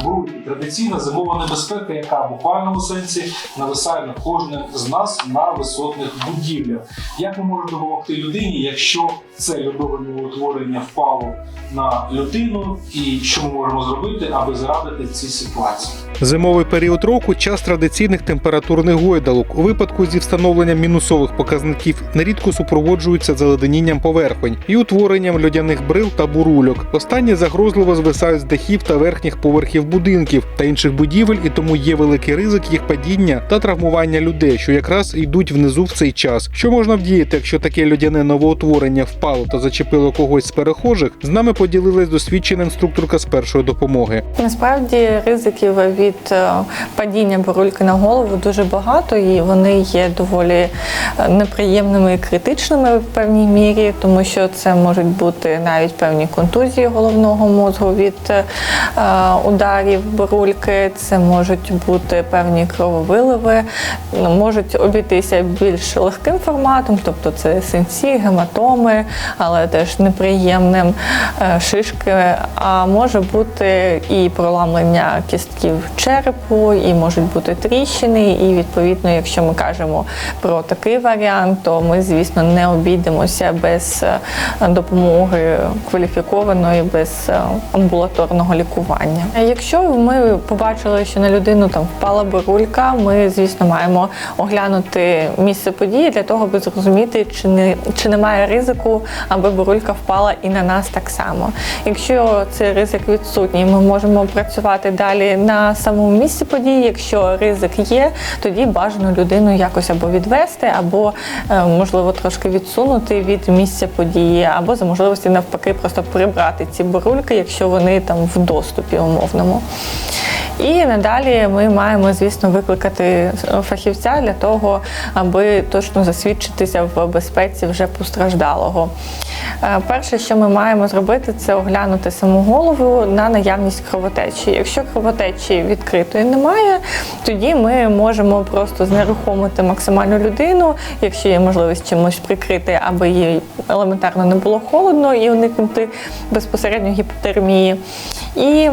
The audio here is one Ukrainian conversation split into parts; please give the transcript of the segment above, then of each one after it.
Ooh. Бурульки традиційна зимова небезпека, яка в буквальному сенсі нависає над кожним з нас на висотних будівлях. Як ми можемо допомогти людині, якщо це льодове утворення впало на людину, і що ми можемо зробити, аби зарадити цій ситуації? Зимовий період року час традиційних температурних гойдалок. У випадку зі встановленням мінусових показників нерідко супроводжуються заледенінням поверхонь і утворенням льодяних брил та бурульок. Останні загрозливо звисають з дахів та верхніх поверхів будинків та інших будівель, і тому є великий ризик їх падіння та травмування людей, що якраз йдуть внизу в цей час. Що можна вдіяти, якщо таке льодяне новоутворення впало та зачепило когось з перехожих? З нами поділилась досвідчена інструкторка з першої допомоги. Насправді ризиків від е, падіння бурульки на голову дуже багато, і вони є доволі е, неприємними і критичними в певній мірі, тому що це можуть бути навіть певні контузії головного мозку від е, ударів бурульки, це можуть бути певні крововиливи, можуть обійтися більш легким форматом, тобто це синці, гематоми, але теж неприємним е, шишки. А може бути і проламлення кістків черепу, і можуть бути тріщини. І відповідно, якщо ми кажемо про такий варіант, то ми, звісно, не обійдемося без е, допомоги кваліфікованої, без е, амбулаторного лікування. Якщо ми побачили, що на людину там впала бурулька, ми, звісно, маємо оглянути місце події для того, аби зрозуміти, чи не чи немає ризику, аби бурулька впала і на нас так само. Якщо цей ризик відсутній, ми можемо працювати далі на самому місці події. Якщо ризик є, тоді бажано людину якось або відвести, або е, можливо трошки відсунути від місця події, або за можливості навпаки просто прибрати ці бурульки, якщо вони там в доступі умовному. І надалі ми маємо, звісно, викликати фахівця для того, аби точно засвідчитися в безпеці вже постраждалого. Е, Перше, що ми маємо зробити, це оглянути саму голову на наявність кровотечі. Якщо кровотечі відкритої немає, тоді ми можемо просто знерухомити максимально людину, якщо є можливість чимось прикрити, аби їй елементарно не було холодно і уникнути безпосередньо гіпотермії. І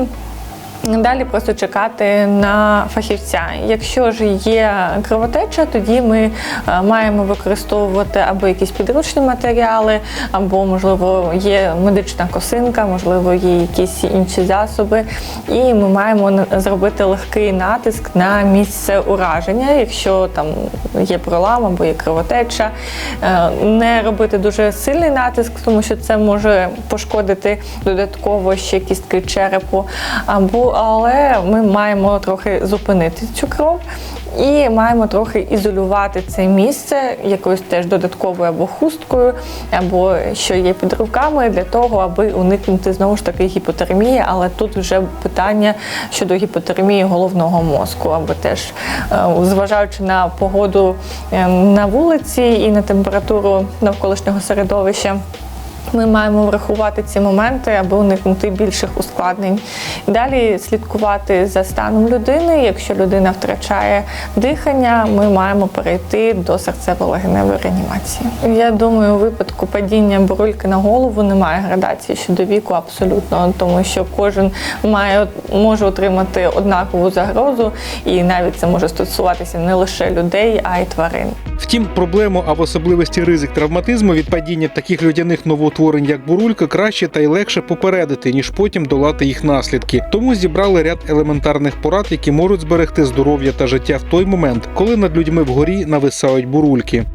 Далі просто чекати на фахівця. Якщо ж є кровотеча, тоді ми е, маємо використовувати або якісь підручні матеріали, або, можливо, є медична косинка, можливо, є якісь інші засоби. І ми маємо зробити легкий натиск на місце ураження, якщо там є пролам або є кровотеча. Е, Не робити дуже сильний натиск, тому що це може пошкодити додатково ще кістки черепу. Або але ми маємо трохи зупинити цю кров. І маємо трохи ізолювати це місце якоюсь теж додатковою або хусткою, або що є під руками для того, аби уникнути знову ж таки гіпотермії. Але тут вже питання щодо гіпотермії головного мозку, або теж е, зважаючи на погоду е, на вулиці і на температуру навколишнього середовища. Ми маємо врахувати ці моменти, аби уникнути більших ускладнень. Далі слідкувати за станом людини. Якщо людина втрачає дихання, ми маємо перейти до серцево-легеневої реанімації. Я думаю, у випадку падіння бурульки на голову немає градації щодо віку абсолютно, тому що кожен має може отримати однакову загрозу, і навіть це може стосуватися не лише людей, а й тварин. Втім, проблему а в особливості ризик травматизму від падіння таких людяних новоутворень, як бурулька, краще та й легше попередити, ніж потім долати їх наслідки. Тому зібрали ряд елементарних порад, які можуть зберегти здоров'я та життя в той момент, коли над людьми вгорі нависають бурульки.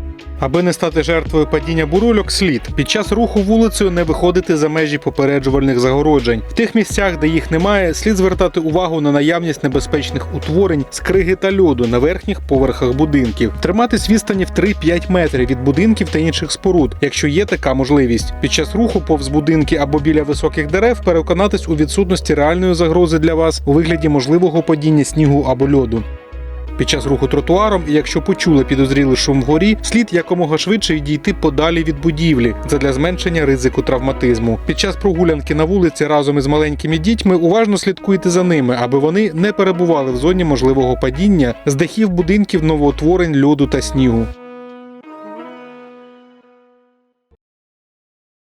Аби не стати жертвою падіння бурульок, слід під час руху вулицею не виходити за межі попереджувальних загороджень. В тих місцях, де їх немає, слід звертати увагу на наявність небезпечних утворень з криги та льоду на верхніх поверхах будинків, триматись відстані в 3-5 метрів від будинків та інших споруд, якщо є така можливість. Під час руху повз будинки або біля високих дерев переконатись у відсутності реальної загрози для вас у вигляді можливого падіння снігу або льоду. Під час руху тротуаром, і якщо почули підозрілий шум вгорі, слід якомога швидше відійти подалі від будівлі задля зменшення ризику травматизму. Під час прогулянки на вулиці разом із маленькими дітьми уважно слідкуйте за ними, аби вони не перебували в зоні можливого падіння з дахів будинків новоутворень льоду та снігу.